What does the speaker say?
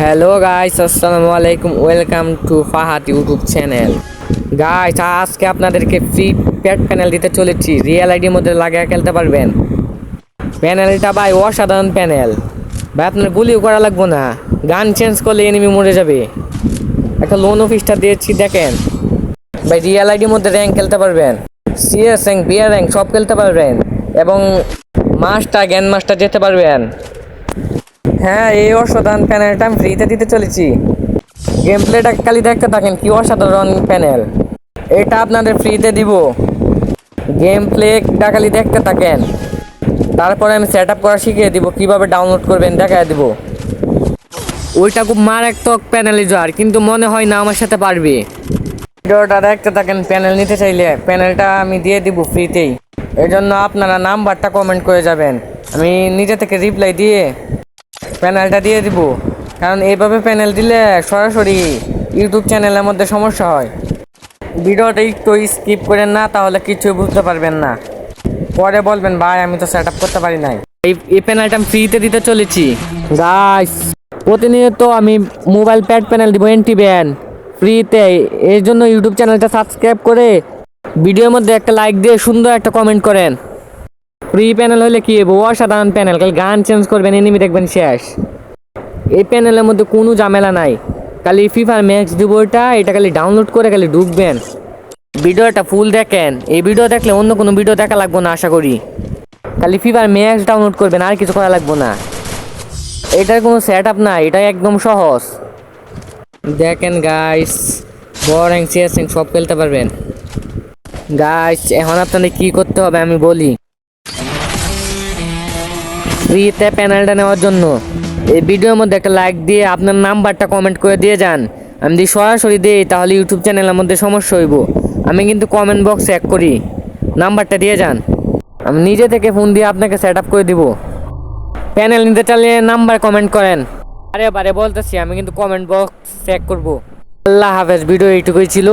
Hello guys আসসালামু আলাইকুম welcome to Fahad YouTube channel guys আজকে আপনাদেরকে ফ্রি প্যাড প্যানেল দিতে চলেছি। রিয়েল আইডির মধ্যে লাগিয়ে খেলতে পারবেন। প্যানেলটা ভাই অসাধারণ প্যানেল ভাই, আপনার গুলিও করা লাগবো না। গান চেঞ্জ করলে এনিমি মরে যাবে। একটা লোন অফিসটা দিয়েছি, দেখেন। ভাই রিয়েল আইডির মধ্যে র্যাঙ্ক খেলতে পারবেন। সিএস র্যাঙ্ক বিয়ার র্যাঙ্ক সব খেলতে পারবেন। এবং মাস্টার জ্ঞান মাস্টার যেতে পারবেন। হ্যাঁ এই অসাধারণ প্যানেলটা আমি ফ্রিতে দিতে চলেছি। গেম প্লেটা খালি দেখতে থাকেন, কি অসাধারণ প্যানেল। এটা আপনাদের ফ্রিতে দিব। গেম প্লেটা খালি দেখতে থাকেন। তারপরে আমি সেট আপ করা শিখিয়ে দিব, কীভাবে ডাউনলোড করবেন দেখায় দিব। ওইটা খুব মারাত্মক প্যানেলিজার কিন্তু মনে হয় না আমার সাথে পারবে। ভিডিওটা দেখতে থাকেন, প্যানেল নিতে চাইলে। প্যানেলটা আমি দিয়ে দিব ফ্রিতেই এই জন্য আপনারা নাম্বারটা কমেন্ট করে যাবেন। আমি নিজে থেকে রিপ্লাই দিয়ে প্যানেলটা দিয়ে দিব। কারণ এইভাবে প্যানেল দিলে সরাসরি ইউটিউব চ্যানেলের মধ্যে সমস্যা হয়। ভিডিওটা একটু স্কিপ করেন না, তাহলে কিছুই বুঝতে পারবেন না। পরে বলবেন, ভাই, আমি তো সেট করতে পারি নাই। এই এই প্যানেলটা আমি ফ্রিতে দিতে চলেছি। গাইস প্রতিনিয়ত আমি মোবাইল প্যাড প্যানেল দিব এনটি ব্যান ফ্রিতে এর জন্য ইউটিউব চ্যানেলটা সাবস্ক্রাইব করে ভিডিওর মধ্যে একটা লাইক দিয়ে সুন্দর একটা কমেন্ট করেন। ফ্রি প্যানেল হলে কি অসাধারণ প্যানেল খালি গান চেঞ্জ করবেন এনিমি দেখবেন শেষ। এই প্যানেলের মধ্যে কোনো ঝামেলা নাই। খালি ফিফার ম্যাচ দিব ওটা এটা খালি ডাউনলোড করে খালি ঢুকবেন। ভিডিওটা ফুল দেখেন। এই ভিডিও দেখলে অন্য কোনো ভিডিও দেখা লাগবো না, আশা করি। খালি ফিফার ম্যাচ ডাউনলোড করবেন, আর কিছু করা লাগবো না। এটার কোনো সেট আপ নাই, এটা একদম সহজ। দেখেন গাইস র্যাঙ্ক সিএস সব খেলতে পারবেন। গাইস এখন আপনাদের কি করতে হবে আমি বলি। ফ্রিতে প্যানেলটা নেওয়ার জন্য। এই ভিডিওর মধ্যে একটা লাইক দিয়ে আপনার নাম্বারটা কমেন্ট করে দিয়ে যান। আমি যদি সরাসরি দিই, তাহলে ইউটিউব চ্যানেলের মধ্যে সমস্যা হইব। আমি কিন্তু কমেন্ট বক্স এক করি। নাম্বারটা দিয়ে যান। আমি নিজে থেকে ফোন দিয়ে আপনাকে সেট আপ করে দিব। প্যানেল নিতে চাইলে নাম্বার কমেন্ট করেন। আরে বারে বলতেছি, আমি কিন্তু কমেন্ট বক্স চেক করব। আল্লাহ হাফেজ ভিডিও এইটুকুই ছিল।